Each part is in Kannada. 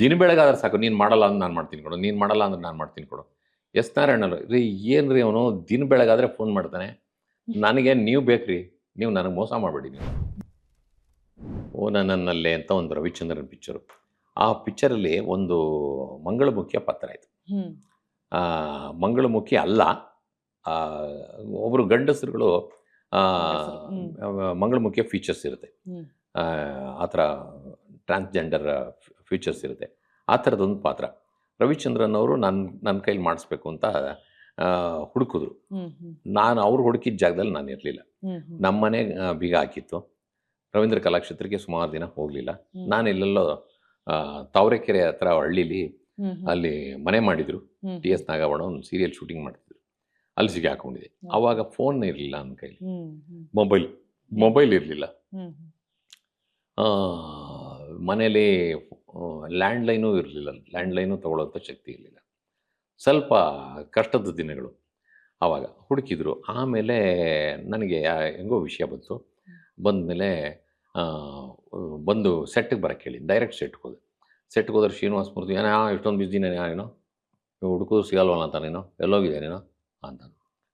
ದಿನ ಬೆಳಗಾದ್ರೆ ಸಾಕು ನೀನು ಮಾಡಲ್ಲ ಅಂದ್ರೆ ನಾನು ಮಾಡ್ತೀನಿ ಕೊಡು ನೀನು ಮಾಡಲ್ಲ ಅಂದ್ರೆ ನಾನು ಮಾಡ್ತೀನಿ ಕೊಡು. ಎಸ್ ನಾರಾಯಣರು ರೀ ಏನು ರೀ ಅವನು ದಿನ ಬೆಳಗಾದರೆ ಫೋನ್ ಮಾಡ್ತಾನೆ. ನನಗೆ ನೀವು ಬೇಕ್ರಿ ನೀವು ನನಗೆ ಮೋಸ ಮಾಡಬೇಡಿ ನೀವು. ಓ ನನ್ನಲ್ಲೇ ಅಂತ ಒಂದು ರವಿಚಂದ್ರನ್ ಪಿಕ್ಚರು ಆ ಪಿಕ್ಚರಲ್ಲಿ ಒಂದು ಮಂಗಳಮುಖಿಯ ಪಾತ್ರ ಆಯಿತು. ಮಂಗಳಮುಖಿ ಅಲ್ಲ ಒಬ್ಬರು ಗಂಡಸರುಗಳು ಮಂಗಳಮುಖಿಯ ಫೀಚರ್ಸ್ ಇರುತ್ತೆ. ಆ ಥರ ಟ್ರಾನ್ಸ್ಜೆಂಡರ್ ಫೀಚರ್ಸ್ ಇರುತ್ತೆ. ಆ ಥರದೊಂದು ಪಾತ್ರ. ರವಿಚಂದ್ರನ್ ಅವರು ನನ್ನ ನನ್ನ ಕೈಲಿ ಮಾಡಿಸ್ಬೇಕು ಅಂತ ಹುಡುಕಿದ್ರು. ನಾನು ಅವ್ರು ಹುಡುಕಿದ ಜಾಗದಲ್ಲಿ ನಾನು ಇರಲಿಲ್ಲ. ನಮ್ಮನೆ ಬೀಗ ಹಾಕಿತ್ತು. ರವೀಂದ್ರ ಕಲಾಕ್ಷೇತ್ರಕ್ಕೆ ಸುಮಾರು ದಿನ ಹೋಗಲಿಲ್ಲ. ನಾನು ಇಲ್ಲೆಲ್ಲೋ ಆ, ತಾವರೆಕೆರೆ ಹತ್ರ ಹಳ್ಳೀಲಿ ಅಲ್ಲಿ ಮನೆ ಮಾಡಿದ್ರು. ಟಿ ಎಸ್ ನಾಗವಣ ಒಂದು ಸೀರಿಯಲ್ ಶೂಟಿಂಗ್ ಮಾಡ್ತಿದ್ರು. ಅಲ್ಲಿ ಸಿಗಿ ಹಾಕೊಂಡಿದ್ದೆ. ಹ್ಮ್. ಅವಾಗ ಫೋನ್ ಇರಲಿಲ್ಲ ನನ್ನ ಕೈಲಿ. ಮೊಬೈಲ್ ಮೊಬೈಲ್ ಇರಲಿಲ್ಲ. ಹ್ಮ್ ಮನೇಲಿ ಲ್ಯಾಂಡ್ಲೈನು ಇರಲಿಲ್ಲ ಲ್ಯಾಂಡ್ಲೈನು ತಗೊಳ್ಳೋಂಥ ಶಕ್ತಿ ಇರಲಿಲ್ಲ. ಸ್ವಲ್ಪ ಕಷ್ಟದ ದಿನಗಳು ಆವಾಗ ಹುಡುಕಿದ್ರು. ಆಮೇಲೆ ನನಗೆ ಹೆಂಗೋ ವಿಷಯ ಬಂತು. ಬಂದಮೇಲೆ ಬಂದು ಸೆಟ್ಟಿಗೆ ಬರೋಕ್ಕೆ ಹೇಳಿ ಡೈರೆಕ್ಟ್ ಸೆಟ್ಗೆ ಹೋದೆ. ಸೆಟ್ಗೆ ಹೋದ್ರೆ ಶ್ರೀನಿವಾಸ ಮೂರ್ತಿ ಏನೋ ಇಷ್ಟೊಂದು ಬಿಸ್ದಿನ ಏನೋ ಹುಡುಕೋದು ಸಿಗಲ್ವಲ್ಲ ಅಂತ ನೀನು? ಎಲ್ಲೋಗಿದೆ ನೀನು? ಅಂತ.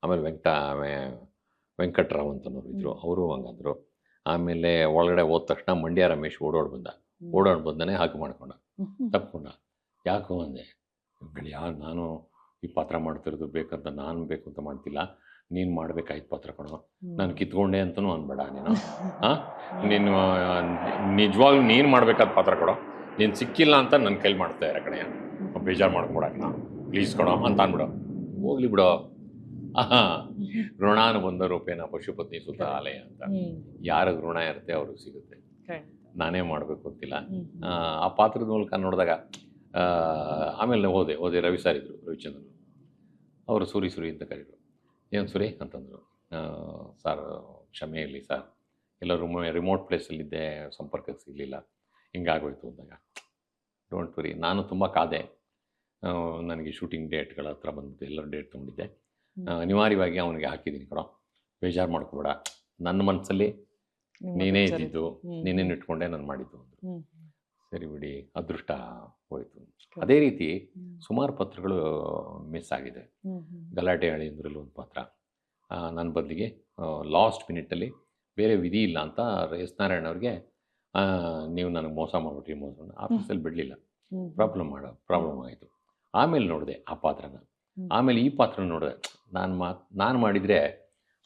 ಆಮೇಲೆ ವೆಂಕಟ ವೆಂಕಟರಾವ್ ವೆಂಕಟ್ರಾವ್ ಅಂತನವ್ರು ಇದ್ದರು ಅವರು ಹಂಗಂದರು. ಆಮೇಲೆ ಒಳಗಡೆ ಹೋದ ತಕ್ಷಣ ಮಂಡ್ಯ ರಮೇಶ್ ಓಡೋಡ್ ಬಂದ. ಓಡೋಡ್ ಬಂದಾನೆ ಹಾಕಿ ಮಾಡ್ಕೊಂಡ ತಪ್ಕೊಂಡ. ಯಾಕೋ ಅಂದೆ ಯಾರು ನಾನು ಈ ಪಾತ್ರ ಮಾಡ್ತಿರೋದು ಬೇಕಂತ ನಾನು ಬೇಕು ಅಂತ ಮಾಡ್ತಿಲ್ಲ. ನೀನು ಮಾಡ್ಬೇಕಾಯ್ತು ಪಾತ್ರ ಕಣೋ. ನಾನು ಕಿತ್ಕೊಂಡೆ ಅಂತಲೂ ಅನ್ಬೇಡ ನೀನು. ಹಾಂ ನೀನು ನಿಜವಾಗ್ಲೂ ನೀನು ಮಾಡ್ಬೇಕಾದ ಪಾತ್ರ ಕೊಡೋ. ನೀನು ಸಿಕ್ಕಿಲ್ಲ ಅಂತ ನನ್ನ ಕೈಲಿ ಮಾಡ್ತಾ ಇರೋ ಕಣೆ. ಬೇಜಾರು ಮಾಡ್ಕೊಡಕ್ಕೆ ನಾನು ಪ್ಲೀಸ್ ಕೊಡೋ ಅಂತ ಅನ್ಬಿಡ. ಹೋಗ್ಲಿ ಬಿಡೋ. ಋಣಾನು ಬಂದ ರೂಪೇನ ಪಶುಪತ್ನಿ ಸುತ ಆಲಯ ಅಂತ ಯಾರಿಗೆ ಋಣ ಇರುತ್ತೆ ಅವ್ರಿಗೆ ಸಿಗುತ್ತೆ. ನಾನೇ ಮಾಡಬೇಕು ಗೊತ್ತಿಲ್ಲ ಆ, ಪಾತ್ರದ ಮೂಲಕ ನೋಡಿದಾಗ ಆಮೇಲೆ ಹೋದೆ ಹೋದೆ ರವಿ ಸರ್ ಇದ್ದರು ರವಿಚಂದ್ರನ್. ಅವರು ಸುರಿ ಸುರಿ ಅಂತ ಕರೆದ್ರು. ಏನು ಸುರಿ ಅಂತಂದರು ಸರ್ ಕ್ಷಮೆ ಇರಲಿ ಸರ್ ಎಲ್ಲ ರೂಮ್ ರಿಮೋಟ್ ಪ್ಲೇಸಲ್ಲಿದ್ದೆ ಸಂಪರ್ಕಕ್ಕೆ ಸಿಗಲಿಲ್ಲ. ಹಿಂಗಾಗೋಯ್ತು ಅಂದಾಗ ಡೋಂಟ್ ವರಿ ನಾನು ತುಂಬ ಕಾದೆ. ನನಗೆ ಶೂಟಿಂಗ್ ಡೇಟ್ಗಳ ಹತ್ರ ಬಂದ್ಬಿಟ್ಟು ಎಲ್ಲರೂ ಡೇಟ್ ತುಂಬಿದ್ದೆ ಅನಿವಾರ್ಯವಾಗಿ ಅವನಿಗೆ ಹಾಕಿದ್ದೀನಿ ಕಣೋ. ಬೇಜಾರು ಮಾಡ್ಕೋಬೇಡ. ನನ್ನ ಮನಸ್ಸಲ್ಲಿ ನೀನೇ ಇದ್ದಿದ್ದು ನೀನೇನು ನೀನೇ ಇಟ್ಕೊಂಡೆ ನಾನು ಮಾಡಿದ್ದು ಅಂದ್ರು. ಸರಿ ಬಿಡಿ ಅದೃಷ್ಟ ಹೋಯ್ತು. ಅದೇ ರೀತಿ ಸುಮಾರು ಪತ್ರಗಳು ಮಿಸ್ ಆಗಿದೆ. ಗಲಾಟೆ ಅಳಿಂದ್ರಲ್ಲಿ ಒಂದು ಪಾತ್ರ. ನನ್ನ ಬದಲಿಗೆ ಲಾಸ್ಟ್ ಮಿನಿಟಲ್ಲಿ ಬೇರೆ ವಿಧಿ ಇಲ್ಲ ಅಂತ ಎಸ್ ನಾರಾಯಣ ಅವ್ರಿಗೆ ನೀವು ನನಗೆ ಮೋಸ ಮಾಡ್ಬಿಟ್ರಿ ಮೋಸ ಆಫೀಸಲ್ಲಿ ಬಿಡಲಿಲ್ಲ. ಪ್ರಾಬ್ಲಮ್ ಮಾಡೋ ಪ್ರಾಬ್ಲಮ್ ಆಯಿತು. ಆಮೇಲೆ ನೋಡಿದೆ ಆ ಪಾತ್ರನ. ಆಮೇಲೆ ಈ ಪಾತ್ರನ ನೋಡಿದೆ ನಾನು ಮಾ ನಾನು ಮಾಡಿದರೆ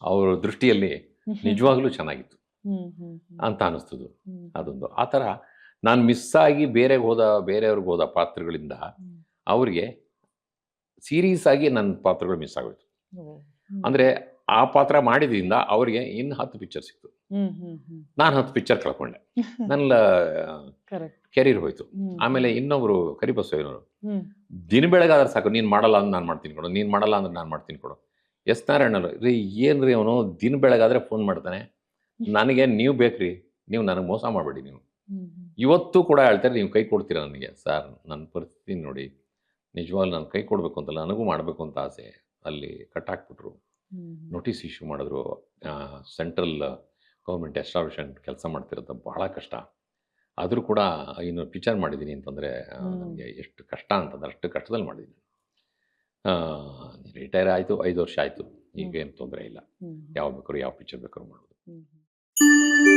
ಅವರ ದೃಷ್ಟಿಯಲ್ಲಿ ನಿಜವಾಗ್ಲೂ ಚೆನ್ನಾಗಿತ್ತು. ಅಂತ ಅನ್ನಿಸ್ತದು ಅದೊಂದು. ಆ ಥರ ನಾನು ಮಿಸ್ ಆಗಿ ಬೇರೆ ಹೋದ ಬೇರೆಯವ್ರಿಗೆ ಹೋದ ಪಾತ್ರಗಳಿಂದ. ಅವ್ರಿಗೆ ಸೀರಿಯಸ್ ಆಗಿ ನನ್ನ ಪಾತ್ರಗಳು ಮಿಸ್ ಆಗೋಯ್ತು. ಅಂದರೆ ಆ ಪಾತ್ರ ಮಾಡಿದ್ರಿಂದ ಅವರಿಗೆ ಇನ್ನು ಹತ್ತು ಪಿಕ್ಚರ್ ಸಿಕ್ತು. ನಾನು ಹತ್ತು ಪಿಕ್ಚರ್ ಕಳ್ಕೊಂಡೆ. ನನ್ನ ಕೆರಿಯರ್ ಹೋಯ್ತು. ಆಮೇಲೆ ಇನ್ನೊಬ್ರು ಕರಿಬಸಯ್ಯನವರು ಹ್ಮ್. ದಿನ ಬೆಳಗಾದ್ರೆ ಸಾಕು ನೀನು ಮಾಡಲ್ಲ ಅಂದ್ರೆ ನಾನು ಮಾಡ್ತೀನಿ ಕೊಡು ನೀನು ಮಾಡಲ್ಲ ಅಂದ್ರೆ ನಾನು ಮಾಡ್ತೀನಿ ಕೊಡು. ಎಸ್ ನಾರಾಯಣರು ರೀ ಏನು ರೀ ಅವನು? ದಿನ ಬೆಳಗಾದ್ರೆ ಫೋನ್ ಮಾಡ್ತಾನೆ. ನನಗೆ ನೀವು ಬೇಕ್ರಿ ನೀವು ನನಗೆ ಮೋಸ ಮಾಡಬೇಡಿ ನೀವು. ಇವತ್ತು ಕೂಡ ಹೇಳ್ತಾರೆ ನೀವು ಕೈ ಕೊಡ್ತೀರಾ ನನಗೆ? ಸರ್ ನನ್ನ ಪರಿಸ್ಥಿತಿ ನೋಡಿ ನಿಜವಾಗ್ಲೂ ನಾನು ಕೈ ಕೊಡಬೇಕು ಅಂತಲ್ಲ ನನಗೂ ಮಾಡಬೇಕು ಅಂತ ಆಸೆ ಅಲ್ಲಿ ಕಟ್ ಹಾಕ್ಬಿಟ್ರು ನೋಟಿಸ್ ಇಶ್ಯೂ ಮಾಡಿದ್ರು ಸೆಂಟ್ರಲ್ ಗೌರ್ಮೆಂಟ್ ಎಸ್ಟಾಬ್ಲಿಷನ್ ಕೆಲಸ ಮಾಡ್ತಿರೋದು ಬಹಳ ಕಷ್ಟ. ಆದರೂ ಕೂಡ ಇನ್ನು ಪಿಕ್ಚರ್ ಮಾಡಿದ್ದೀನಿ ಅಂತಂದರೆ ನನಗೆ ಎಷ್ಟು ಕಷ್ಟ ಅಂತಂದ್ರೆ ಅಷ್ಟು ಕಷ್ಟದಲ್ಲಿ ಮಾಡಿದ್ದೀನಿ. ರಿಟೈರ್ ಆಯಿತು ಐದು ವರ್ಷ ಆಯಿತು. ಈಗೇನು ತೊಂದರೆ ಇಲ್ಲ. ಯಾವ ಬೇಕಾದ್ರೂ ಯಾವ ಪಿಕ್ಚರ್ ಬೇಕಾದ್ರೂ ಮಾಡೋದು Música